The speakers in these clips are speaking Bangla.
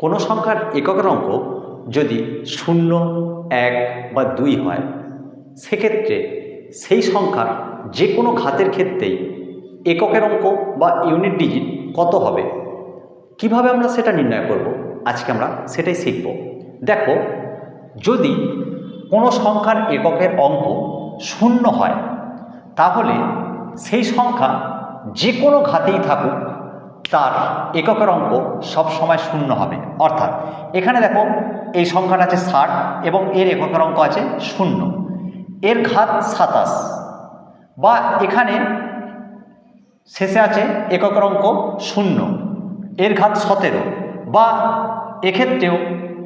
কোনো সংখ্যার এককের অঙ্ক যদি শূন্য, এক বা দুই হয়, সেক্ষেত্রে সেই সংখ্যার যে কোনো ঘাতের ক্ষেত্রেই এককের অঙ্ক বা ইউনিট ডিজিট কত হবে? কীভাবে আমরা সেটা নির্ণয় করব? আজকে আমরা সেটাই শিখব। দেখো, যদি কোনো সংখ্যার এককের অঙ্ক শূন্য হয়, তাহলে সেই সংখ্যা যে কোনো ঘাতেই থাকুক তার এককের অঙ্ক সবসময় শূন্য হবে। অর্থাৎ এখানে দেখো, এই সংখ্যাটা আছে ষাট এবং এর এককের অঙ্ক আছে শূন্য। এর ঘাত সাতাশ। বা এখানে শেষে আছে এককের অঙ্ক শূন্য, এর ঘাত সতেরো। বা এক্ষেত্রেও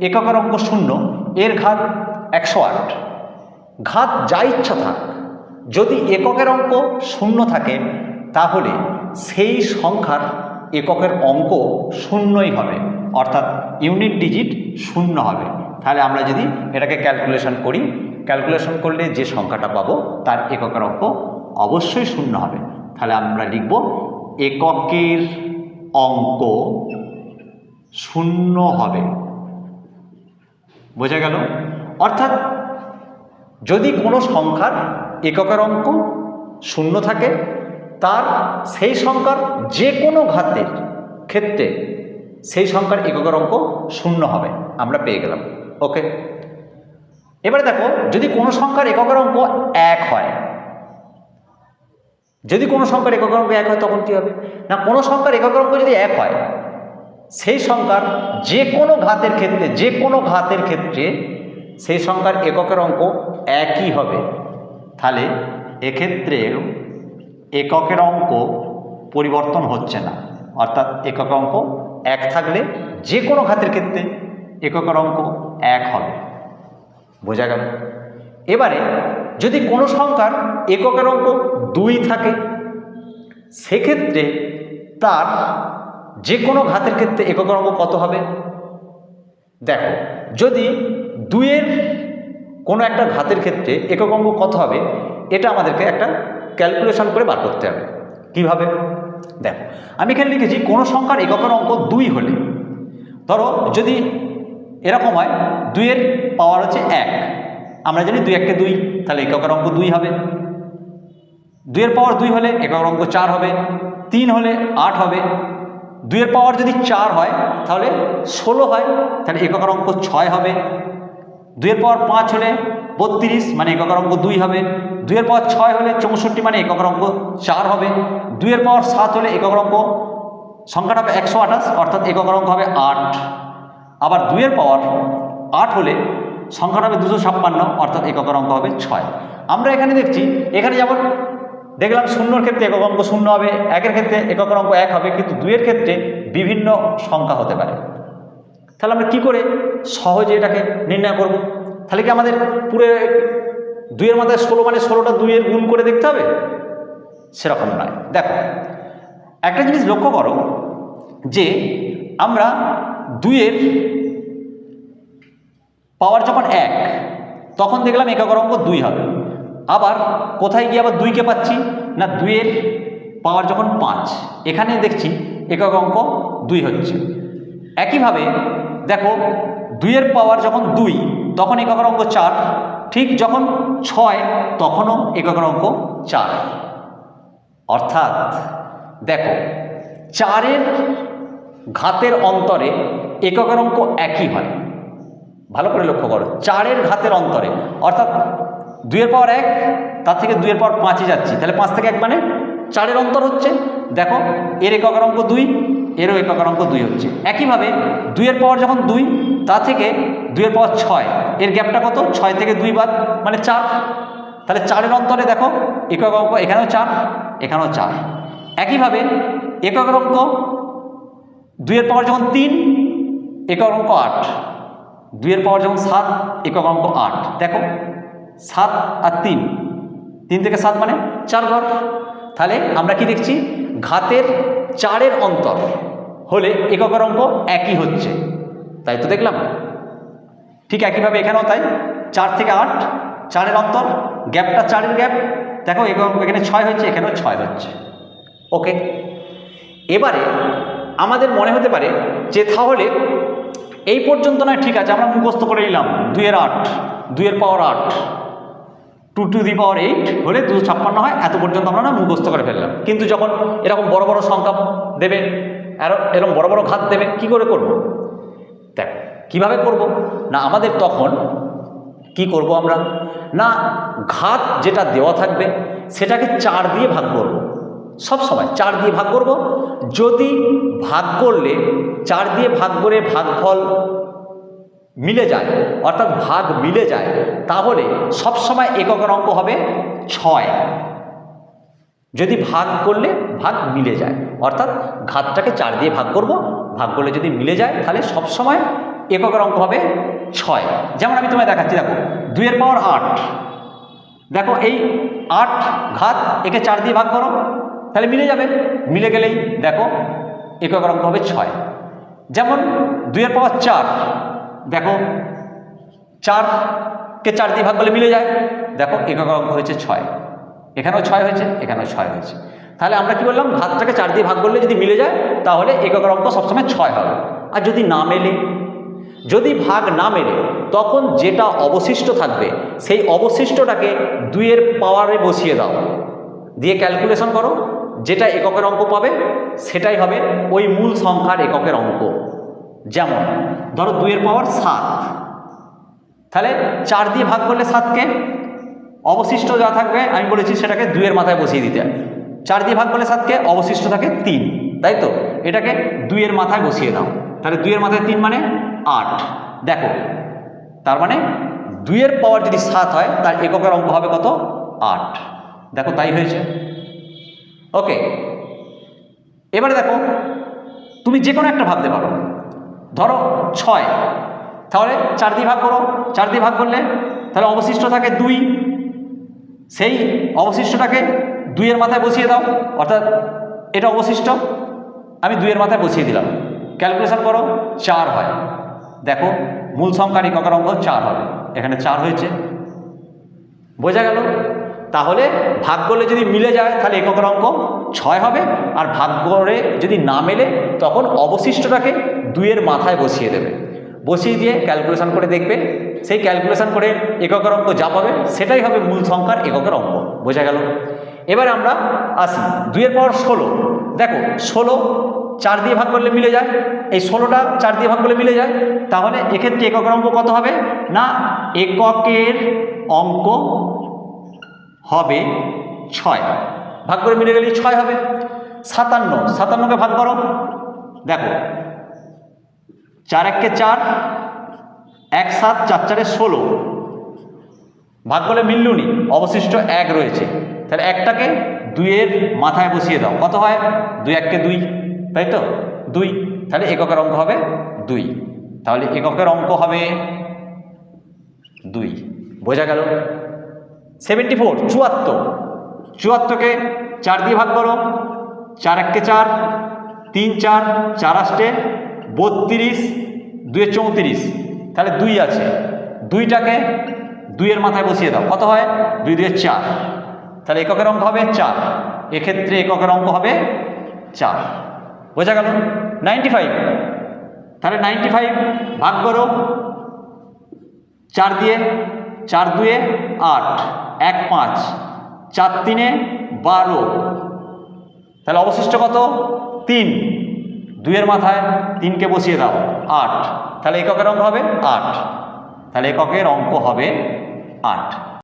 এককের অঙ্ক শূন্য, এর ঘাত একশো আট। ঘাত যা ইচ্ছা থাক, যদি এককের অঙ্ক শূন্য থাকে, তাহলে সেই সংখ্যার এককের অঙ্ক শূন্যই হবে, অর্থাৎ ইউনিট ডিজিট শূন্য হবে। তাহলে আমরা যদি এটাকে ক্যালকুলেশন করি ক্যালকুলেশন করলে যে সংখ্যাটা পাবো তার এককের অঙ্ক অবশ্যই শূন্য হবে। তাহলে আমরা লিখব এককের অঙ্ক শূন্য হবে। বোঝা গেল? অর্থাৎ যদি কোনো সংখ্যার এককের অঙ্ক শূন্য থাকে তার সেই সংখ্যার যে কোনো ঘাতের ক্ষেত্রে সেই সংখ্যার এককের অঙ্ক শূন্য হবে। আমরা পেয়ে গেলাম। ওকে? এবারে দেখো, যদি কোনো সংখ্যার এককের অঙ্ক এক হয়, যদি কোনো সংখ্যার এককের অঙ্ক এক হয়, তখন কী হবে? না, কোনো সংখ্যার এককের অঙ্ক যদি এক হয়, সেই সংখ্যার যে কোনো ঘাতের ক্ষেত্রে, যে কোনো ঘাতের ক্ষেত্রে সেই সংখ্যার এককের অঙ্ক একই হবে। তাহলে এক্ষেত্রেও এককের অঙ্ক পরিবর্তন হচ্ছে না। অর্থাৎ একক অঙ্ক এক থাকলে যে কোনো ঘাতের ক্ষেত্রে এককের অঙ্ক এক হবে। বোঝা গেল? এবারে যদি কোনো সংখ্যার এককের অঙ্ক দুই থাকে, সেক্ষেত্রে তার যে কোনো ঘাতের ক্ষেত্রে এককের অঙ্ক কত হবে? দেখো, যদি দুইয়ের কোনো একটা ঘাতের ক্ষেত্রে একক অঙ্ক কত হবে, এটা আমাদেরকে একটা ক্যালকুলেশন করে বার করতে হবে। কীভাবে? দেখো, আমি এখানে লিখেছি কোনো সংখ্যার এককের অঙ্ক দুই হলে, ধরো যদি এরকম হয়, দুইয়ের পাওয়ার হচ্ছে এক। আমরা জানি দুই এককে দুই, তাহলে এককের অঙ্ক দুই হবে। দুইয়ের পাওয়ার দুই হলে এককের অঙ্ক চার হবে, তিন হলে আট হবে। দুইয়ের পাওয়ার যদি চার হয়, তাহলে ষোলো হয়, তাহলে এককের অঙ্ক ছয় হবে। দুইয়ের পাওয়ার পাঁচ হলে বত্রিশ মানে এককের অঙ্ক দুই হবে। দুইয়ের পাওয়ার ছয় হলে চৌষট্টি মানে এককের অঙ্ক চার হবে। দুইয়ের পাওয়ার সাত হলে এককের অঙ্ক সংখ্যাটা হবে একশো আঠাশ, অর্থাৎ এককের অঙ্ক হবে আট। আবার দুইয়ের পাওয়ার আট হলে সংখ্যাটা হবে দুশো ছাপ্পান্ন, অর্থাৎ এককের অঙ্ক হবে ছয়। আমরা এখানে দেখছি, এখানে যেমন দেখলাম শূন্যর ক্ষেত্রে একক অঙ্ক শূন্য হবে, একের ক্ষেত্রে এককের অঙ্ক এক হবে, কিন্তু দুইয়ের ক্ষেত্রে বিভিন্ন সংখ্যা হতে পারে। তাহলে আমরা কি করে সহজে এটাকে নির্ণয় করব? তাহলে কি আমাদের পুরো দুইয়ের মাথায় ষোলো মানে ষোলোটা দুইয়ের গুণ করে দেখতে হবে? সেরকম নয়। দেখো, একটা জিনিস লক্ষ্য করো যে আমরা দুইয়ের পাওয়ার যখন এক, তখন দেখলাম এককের অঙ্ক দুই হবে। আবার কোথায় গিয়ে আবার দুইকে পাচ্ছি? না, দুইয়ের পাওয়ার যখন পাঁচ, এখানে দেখছি একক অঙ্ক দুই হচ্ছে। একইভাবে দেখো, দুইয়ের পাওয়ার যখন দুই তখন এককের অঙ্ক চার। ঠিক যখন ছয়, তখনও এককের অঙ্ক চার। অর্থাৎ, দেখো, চারের ঘাতের অন্তরে এককের অঙ্ক একই হয়। ভালো করে লক্ষ্য করো, চারের ঘাতের অন্তরে। অর্থাৎ, দুইয়ের পাওয়ার এক, তার থেকে দুইয়ের পাওয়ার পাঁচে যাচ্ছি। তাহলে পাঁচ থেকে এক মানে চারের অন্তর হচ্ছে। দেখো, এর এককের অঙ্ক দুই, এরও এককের অঙ্ক দুই হচ্ছে। একইভাবে, দুইয়ের পাওয়ার যখন দুই তা থেকে দুইয়ের পাওয়ার ছয়। এর গ্যাপটা কত? ছয় থেকে দুই বাদ মানে চার। তাহলে চারের অন্তরে দেখো, একক অঙ্ক এখানেও চার এখানেও চার। একইভাবে একক অঙ্ক দুইয়ের পাওয়ার যখন তিন, একক অঙ্ক আট। দুইয়ের পাওয়ার যখন সাত, একক অঙ্ক আট। দেখো, সাত আর তিন। তিন থেকে সাত মানে চার ঘর। তাহলে আমরা কি দেখছি? ঘাতের চারের অন্তর হলে এককের অঙ্ক একই হচ্ছে। তাই তো দেখলাম। ঠিক একইভাবে এখানেও তাই। চার থেকে আট, চারের অন্তর, গ্যাপটা চারের গ্যাপ। দেখো এখানে ছয় হচ্ছে এখানেও ছয় হচ্ছে। ওকে? এবারে আমাদের মনে হতে পারে যে তাহলে এই পর্যন্ত নয়, ঠিক আছে, আমরা মুখস্থ করে নিলাম। দুইয়ের আট, দুইয়ের পাওয়ার আট। Two to the power eight হলে দুশো ছাপ্পান্ন হয়, এত পর্যন্ত আমরা না মুখস্থ করে ফেললাম। কিন্তু যখন এরকম বড় বড় সংখ্যা দেবে এরকম বড় বড় ঘাত দেবে, কি করে করব? কীভাবে করব? না আমাদের তখন কি করব আমরা? না ঘাত যেটা দেওয়া থাকবে, সেটাকে চার দিয়ে ভাগ করব। সব সময় চার দিয়ে ভাগ করব। যদি ভাগ করলে চার দিয়ে ভাগ করে ভাগফল মিলে যায়, অর্থাৎ ভাগ মিলে যায়, তাহলে সব সময় এককের অঙ্ক হবে ছয়। যদি ভাগ করলে ভাগ মিলে যায়, অর্থাৎ ঘাতটাকে চার দিয়ে ভাগ করব, ভাগ করলে যদি মিলে যায়, তাহলে সব সময় এককের অঙ্ক হবে ছয়। যেমন আমি তোমায় দেখাচ্ছি, দেখো, দুইয়ের পাওয়ার আট। দেখো, এই আট ঘাত একে চার দিয়ে ভাগ করো, তাহলে মিলে যাবে। মিলে গেলেই, দেখো এককের অঙ্ক হবে ছয়। যেমন দুইয়ের পাওয়ার চার, দেখো চারকে চার দিয়ে ভাগ করলে মিলে যায়। দেখো, একক অঙ্ক হয়েছে ছয়। এখানেও ছয় হয়েছে, এখানেও ছয় হয়েছে। তাহলে আমরা কি বললাম, ঘাতটাকে চার দিয়ে ভাগ করলে যদি মিলে যায়, তাহলে একক অঙ্ক সবসময় ছয় হবে। আর যদি না মেলে যদি ভাগ না মেলে তখন যেটা অবশিষ্ট থাকবে, সেই অবশিষ্টটাকে দুইয়ের পাওয়ারে বসিয়ে দাও। দিয়ে ক্যালকুলেশন করো, যেটা এককের অঙ্ক পাবে, সেটাই হবে ওই মূল সংখ্যার এককের অঙ্ক। যেমন, ধরো দুইয়ের পাওয়ার সাত। তাহলে চার দিয়ে ভাগ করলে সাতকে? অবশিষ্ট যা থাকবে, আমি বলেছি সেটাকে দুইয়ের মাথায় বসিয়ে দিতে। চার দিয়ে ভাগ করলে সাতকে? অবশিষ্ট থাকে তিন। তাই তো? এটাকে দুইয়ের মাথায় বসিয়ে দাও। তাহলে দুইয়ের মাথায় তিন মানে আট। দেখো, তার মানে দুইয়ের পাওয়ার যদি সাত হয়, তার এককের অঙ্ক হবে কত? আট। দেখো, তাই হয়েছে। ওকে এবারে দেখো, তুমি যে কোনো একটা ভাবতে পারো। ধরো ছয়, তাহলে চার দিয়ে ভাগ করো। চার দিয়ে ভাগ করলে তাহলে অবশিষ্ট থাকে দুই। সেই অবশিষ্টটাকে দুইয়ের মাথায় বসিয়ে দাও, অর্থাৎ এটা অবশিষ্ট, আমি দুইয়ের মাথায় বসিয়ে দিলাম। ক্যালকুলেশন করো, চার হয়। দেখো, মূল সংখ্যার এককের অঙ্ক চার হবে। এখানে চার হয়েছে। বোঝা গেল? তাহলে ভাগ করলে যদি মিলে যায়, তাহলে এককের অঙ্ক ছয় হবে। আর ভাগ করে যদি না মেলে, তখন অবশিষ্টটাকে দুইয়ের মাথায় বসিয়ে দেবে। বসিয়ে দিয়ে ক্যালকুলেশন করে দেখবে, সেই ক্যালকুলেশন করে এককের অঙ্ক যা পাবে, সেটাই হবে মূল সংখ্যার এককের অঙ্ক। বোঝা গেল? এবারে আমরা আসি। দুইয়ের পর ষোলো। দেখো, ষোলো চার দিয়ে ভাগ করলে মিলে যায়। এই ষোলোটা চার দিয়ে ভাগ করলে মিলে যায়। তাহলে এক্ষেত্রে এককের অঙ্ক কত হবে? না, এককের অঙ্ক হবে ছয়। ভাগ করে মিলে গেলেই ছয় হবে। সাতান্ন। সাতান্নকে ভাগ করো। দেখো, চার এককে চার, এক সাত, চার চারে ষোলো। ভাগ করলে মিললুনি অবশিষ্ট এক রয়েছে। তাহলে একটাকে দুইয়ের মাথায় বসিয়ে দাও। কত হয়? দুই এককে দুই, তাই তো? দুই। তাহলে এককের অঙ্ক হবে দুই। তাহলে এককের অঙ্ক হবে দুই। বোঝা গেল? সেভেন্টি ফোর চুয়াত্তর। চুয়াত্তরকে চার দিয়ে ভাগ করো। চার এককে চার, তিন চার চার আষ্টে বত্রিশ দুয়ে চৌত্রিশ। তাহলে দুই আছে। দুইটাকে দুইয়ের মাথায় বসিয়ে দাও। কত হয়? দুই দুয়ে চার। তাহলে এককের অঙ্ক হবে চার। এক্ষেত্রে এককের অঙ্ক হবে চার। বোঝা গেল? নাইনটি ফাইভ তাহলে নাইনটি ফাইভ ভাগ করো। চার দিয়ে চার দুয়ে আট। এক পাঁচ। চার তিনে বারো। তাহলে অবশিষ্ট কত? তিন। দুইয়ের মাথায় তিনকে বসিয়ে দাও। আট। তাহলে এককের অঙ্ক হবে আট। তাহলে এককের অঙ্ক হবে আট